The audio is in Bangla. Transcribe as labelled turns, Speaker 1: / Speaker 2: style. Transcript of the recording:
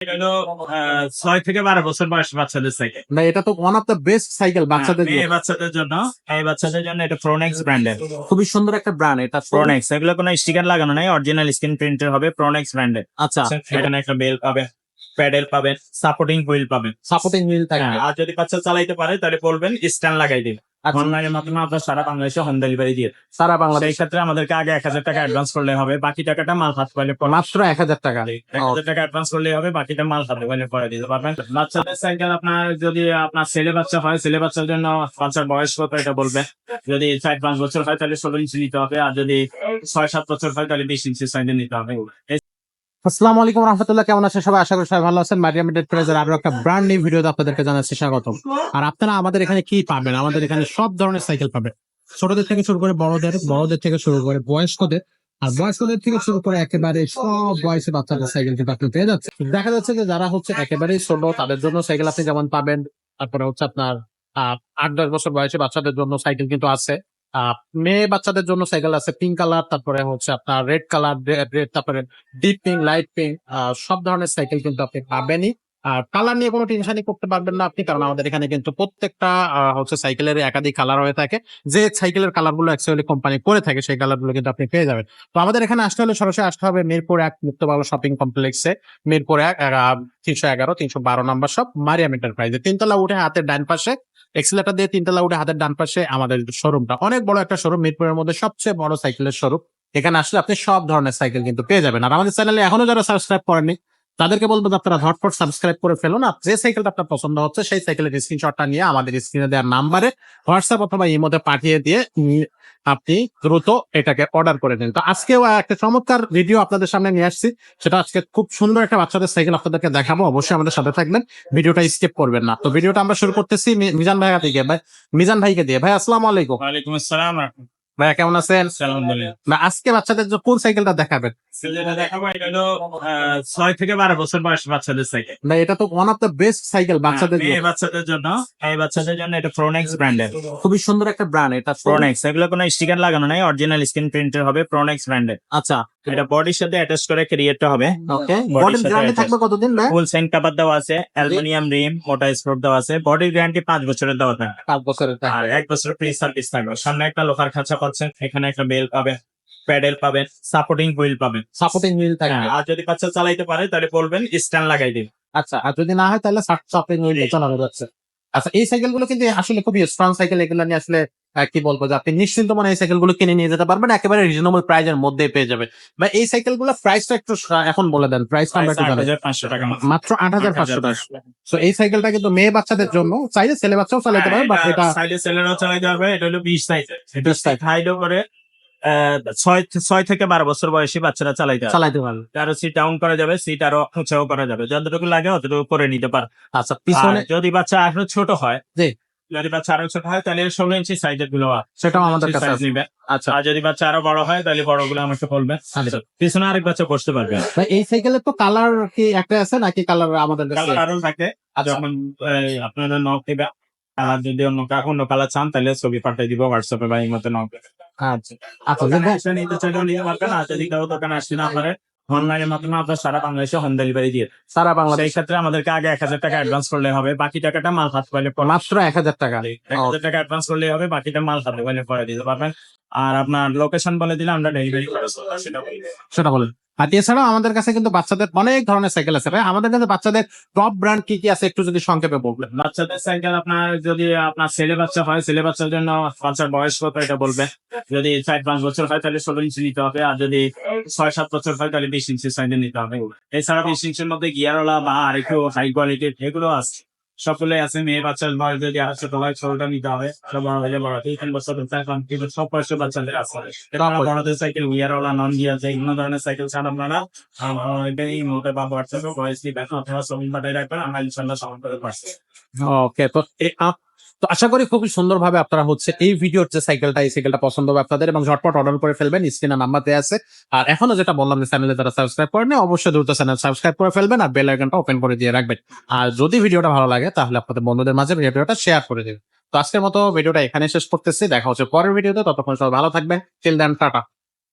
Speaker 1: আহ, ছয় থেকে বারো বছর বয়স বাচ্চাদের সাইকেল
Speaker 2: না এটা তো one of the best cycle বাচ্চাদের
Speaker 1: মেয়ে
Speaker 2: জন্য।
Speaker 1: বাচ্চাদের জন্য এই বাচ্চাদের জন্য এটা প্রোনেক্স ব্র্যান্ডের
Speaker 2: খুবই সুন্দর একটা ব্র্যান্ড এটা
Speaker 1: প্রোনেক্স এগুলো কোনো স্টিকার লাগানো নাই অরিজিনাল স্ক্রিন প্রিন্টের হবে প্রোনেক্স ব্র্যান্ডের
Speaker 2: আচ্ছা।
Speaker 1: এখানে একটা বেল পাবেন প্যাডেল পাবেন সাপোর্টিং হুইল পাবেন
Speaker 2: সাপোর্টিং হুইল থাকবে।
Speaker 1: হ্যাঁ, আর যদি বাচ্চা চালাইতে পারে তাহলে বলবেন স্ট্যান্ড লাগাই
Speaker 2: আচ্ছা
Speaker 1: অনলাইনের মাধ্যমে আপনার সারা বাংলাদেশে হোম ডেলিভারি দিয়ে।
Speaker 2: সারা
Speaker 1: সেই
Speaker 2: বাংলাদেশ
Speaker 1: ক্ষেত্রে আমাদেরকে আগে এক হাজার টাকা অ্যাডভান্স করলে হবে বাকি টাকাটা মাল হাত পাইলে
Speaker 2: মাত্র এক হাজার টাকা।
Speaker 1: এক হাজার টাকা অ্যাডভান্স হবে বাকিটা মাল হাতে পাইলে পরে দিতে পারবেন। বাচ্চাদের সাইকেল আপনার যদি আপনার ছেলে বাচ্চা হয় ছেলে বাচ্চার জন্য বাচ্চার বয়স কত এটা বলবে? যদি চার পাঁচ বছর হয় তাহলে ষোলো ইঞ্চি নিতে হবে আর যদি ছয় সাত বছর হয় তাহলে বিশ ইঞ্চি সাইজের নিতে হবে।
Speaker 2: কেমন আশা করি ভালো মারিয়াম একটা আপনারা আমাদের এখানে কি পাবেন? আমাদের এখানে সব ধরনের সাইকেল পাবেন। ছোটদের থেকে বড়দের থেকে শুরু করে বয়স্কদের, আর বয়স্কদের থেকে শুরু করে একেবারে সব বয়সে বাচ্চাদের সাইকেল দেখা যাচ্ছে যে যারা হচ্ছে একেবারেই ছোট, তাদের জন্য সাইকেল আপনি যেমন পাবেন, তারপরে হচ্ছে আপনার আট, দশ বছর বয়সে বাচ্চাদের জন্য সাইকেল কিন্তু আছে। মেয়ে বাচ্চাদের জন্য সাইকেল আছে পিঙ্ক কালার তারপরে হচ্ছে আপনার রেড কালার তারপরে ডিপ পিঙ্ক লাইট পিঙ্ক সব ধরনের সাইকেল কিন্তু আপনি পাবেনই। আর কালার নিয়ে কোনো টেনশনই করতে পারবেন না আপনি, কারণ আমাদের এখানে কিন্তু প্রত্যেকটা হচ্ছে সাইকেলের একাধিক কালার হয়ে থাকে। যে সাইকেলের কালারগুলো অ্যাকচুয়ালি কোম্পানি করে থাকে, সেই কালারগুলো কিন্তু আপনি পেয়ে যাবেন। তো আমাদের এখানে আসতে হলে সরাসরি আসতে হবে মিরপুর এক মুক্তবাংলা শপিং কমপ্লেক্সে মিরপুর এক তিনশো এগারো, তিনশো বারো নম্বর সব মারিয়াম এন্টারপ্রাইজে তিনতলা উঠে হাতের ডান পাশে এক্সিলেটার দিয়ে তিনটা উঠে হাতের ডান পাশে আমাদের শোরুমটা অনেক বড় একটা শোরুম মিরপুরের মধ্যে সবচেয়ে বড় সাইকেলের শোরুম এখানে আসলে আপনি সব ধরনের সাইকেল কিন্তু পেয়ে যাবেন। আর আমাদের চ্যানেলে এখনও যারা সাবস্ক্রাইব করেনি তাদেরকে বলব আপনারা হটফট সাবস্ক্রাইব করে ফেলুন। আর যে সাইকেলটা আপনার পছন্দ হচ্ছে, সেই সাইকেলের স্ক্রিনশটটা নিয়ে আমাদের স্ক্রিনে দেওয়ার নাম্বারে হোয়াটসঅ্যাপ অথবা ইমোতে পাঠিয়ে দিয়ে আপনি দ্রুত এটাকে অর্ডার করে নিন। তো আজকেও একটা চমৎকার ভিডিও আপনাদের সামনে নিয়ে আসছি। সেটা আজকে খুব সুন্দর একটা বাচ্চাদের সাইকেল আপনাদেরকে দেখাবো। অবশ্যই আমাদের সাথে থাকবেন। ভিডিওটা স্কিপ করবেন না। তো ভিডিওটা আমরা শুরু করতেছি মিজান ভাইয়া থেকে ভাই। মিজান ভাইকে দিয়ে। ভাই, আসসালামু আলাইকুম।
Speaker 1: ওয়ালাইকুম আসসালাম
Speaker 2: ভাইয়া কেমন আছেন?
Speaker 1: আলহামদুলিল্লাহ।
Speaker 2: না আজকে বাচ্চাদের জন্য কোন সাইকেলটা দেখাবেন?
Speaker 1: যেটা দেখাবো এটা হলো ছয় থেকে বারো বছর বয়স বাচ্চাদের সাইকেল
Speaker 2: না এটা তো one of the best cycle বাচ্চাদের।
Speaker 1: বাচ্চাদের জন্য এই বাচ্চাদের জন্য এটা প্রোনেক্স ব্র্যান্ডের
Speaker 2: খুবই সুন্দর একটা ব্র্যান্ড এটা
Speaker 1: প্রোনেক্স এগুলো কোনো স্টিকার লাগানো নাই অরিজিনাল স্ক্রিন প্রিন্টের হবে প্রোনেক্স ব্র্যান্ডের
Speaker 2: আচ্ছা।
Speaker 1: এটা বডির সাথে অ্যাটাচ করে ক্যারিয়ারটা হবে।
Speaker 2: ওকে বডির গ্যারান্টি থাকবে কতদিন ভাই
Speaker 1: ফুল সাইন কাভার দেওয়া আছে অ্যালুমিনিয়াম রিম মোটা স্পোর্ট দেওয়া আছে। বডির গ্যারান্টি পাঁচ বছরের দেওয়া থাকে
Speaker 2: পাঁচ বছরের
Speaker 1: আর এক বছর ফ্রি সার্ভিস থাকবে। সামনে একটা লোহার খাঁচা পাচ্ছেন এখানে একটা মেল পাবেন প্যাডেল পাবেন সাপোর্টিং হুইল পাবেন।
Speaker 2: সাপোর্টিং হুইল থাকে।
Speaker 1: হ্যাঁ, আর যদি বাচ্চা চালাইতে পারে তাহলে বলবেন স্ট্যান্ড লাগাই দিন।
Speaker 2: আচ্ছা আর যদি না হয় তাহলে সাপোর্টিং হুইল চালানো যাচ্ছে। আচ্ছা এই সাইকেলগুলো কিন্তু আসলে খুবই স্ট্রং সাইকেল এগুলো নিয়ে আসলে কি বলব যে আপনি নিশ্চিন্ত মনে এই সাইকেলগুলো কিনে নিয়ে যেতে পারবেন। একেবারে রিজনেবল প্রাইজের মধ্যে পেয়ে যাবে বা এই সাইকেলগুলো প্রাইসটা একটু এখন বলে দেন
Speaker 1: টাকা মাত্র।
Speaker 2: আট হাজার পাঁচশো টাকা।
Speaker 1: 8,500
Speaker 2: তো এই সাইকেলটা কিন্তু মেয়ে বাচ্চাদের জন্য চাইলে ছেলে বাচ্চাও চালাতে পারে বাট এটা
Speaker 1: সাইডে সেলেরও চালাইতে হবে এটা হলো বিশ সাইজ এটা
Speaker 2: 20 size।
Speaker 1: হাইডও করে ছয় ছয় থেকে বারো বছর বয়সী বাচ্চারা চালাইতে
Speaker 2: চালাইতে পারবে।
Speaker 1: আরও সিট ডাউন করা যাবে সিট আরও উঁচাও করা যাবে। যতটুকু লাগে অতটুকু করে নিতে পারে
Speaker 2: আচ্ছা পিছনে
Speaker 1: যদি বাচ্চা আরও ছোট হয়। যদি বাচ্চা আরও ছোট হয় তাহলে ষোলো ইঞ্চি সাইজেরগুলো
Speaker 2: সেটাও আমাদের কাছে
Speaker 1: নিবে।
Speaker 2: আচ্ছা।
Speaker 1: আর যদি বাচ্চা আরও বড় হয় তাহলে বড়গুলো আমাকে বলবে।
Speaker 2: আচ্ছা।
Speaker 1: পিছনে আরেক বাচ্চা বসতে পারবে।
Speaker 2: এই সাইকেলের তো কালার কি একটা আছে নাকি কালার আমাদের কাছে?
Speaker 1: আরও থাকে।
Speaker 2: আচ্ছা।
Speaker 1: যখন আপনারা নক দিবে আর যদি অন্য অন্য কালার চান তাহলে ছবি পাঠিয়ে দিব হোয়াটসঅ্যাপে বা এই মতো নক
Speaker 2: আচ্ছা। আচ্ছা
Speaker 1: নিতে চাইলেও নিতে পারবেন আর যদি দোকানে পারে অনলাইনের মাধ্যমে আপনার সারা বাংলাদেশে হোম ডেলিভারি দিয়ে
Speaker 2: সারা বাংলাদেশ
Speaker 1: সেই ক্ষেত্রে আমাদেরকে আগে এক হাজার টাকা অ্যাডভান্স করলে হবে বাকি টাকাটা মাল হাত পাইলে পরে।
Speaker 2: মাত্র এক হাজার টাকা।
Speaker 1: এক হাজার টাকা অ্যাডভান্স করলে হবে বাকিটা মাল হাতে পাইলে পরে দিতে পারবেন। আর আপনার লোকেশন বলে দিলে আমরা ডেলিভারি করে সেটা বলি।
Speaker 2: সেটা বলেন। আর এছাড়াও আমাদের কাছে কিন্তু বাচ্চাদের অনেক ধরনের সাইকেল আছে। ভাই, আমাদের কাছে বাচ্চাদের টপ ব্র্যান্ড কি কি আছে একটু যদি সংক্ষেপে বলবেন?
Speaker 1: বাচ্চাদের সাইকেল আপনার যদি আপনার ছেলে বাচ্চা হয়, ছেলে বাচ্চার জন্য বাচ্চার বয়স কত এটা বলবে? যদি চার পাঁচ বছর হয় তাহলে ষোলো ইঞ্চি নিতে হবে আর যদি ছয় সাত বছর হয় তাহলে বিশ ইঞ্চি সাইকেল নিতে হবে। এছাড়া বিশ ইঞ্চির মধ্যে গিয়ারওয়ালা বা আর একটু হাই কোয়ালিটির এগুলো আছে। সকলে আছে মেয়ে বাচ্চার বয়স যদি আসে তোমার ছোটটা নিতে হবে। বড় বড় তিন বছর কিন্তু সব বয়সের বাচ্চাদের আছে। বড়দের সাইকেল উইয়ারওয়ালা নন গিয়ার যে বিভিন্ন ধরনের সাইকেল ছাড়া আপনারা এই মুহূর্তে বা হোয়াটসঅ্যাপে দিয়ে দিবেন অথবা ছবি পাঠিয়ে রাখবেন আমরা ইনশাল্লাহ সমান করে পারছি
Speaker 2: ওকে তো তো আশা করি খুবই সুন্দরভাবে আপনারা হচ্ছে এই ভিডিওর যে সাইকেলটা এই সাইকেলটা পছন্দ হবে আপনাদের এবং ঝটপট অর্ডার করে ফেলবেন স্ক্রিনে নাম্বার দেওয়া আছে। আর এখনও যেটা বললাম যে চ্যানেলে যারা সাবস্ক্রাইব করেন অবশ্যই দ্রুত চ্যানেল সাবস্ক্রাইব করে ফেলবেন আর বেল আইকনটা ওপেন করে দিয়ে রাখবেন। আর যদি ভিডিওটা ভালো লাগে, তাহলে আপনাদের বন্ধুদের মাঝে ভিডিওটা শেয়ার করে দেবেন। তো আজকের মতো ভিডিওটা এখানে শেষ করতেছি। দেখা হচ্ছে পরের ভিডিওতে। ততক্ষণ সবাই ভালো থাকবেন। Till then tata.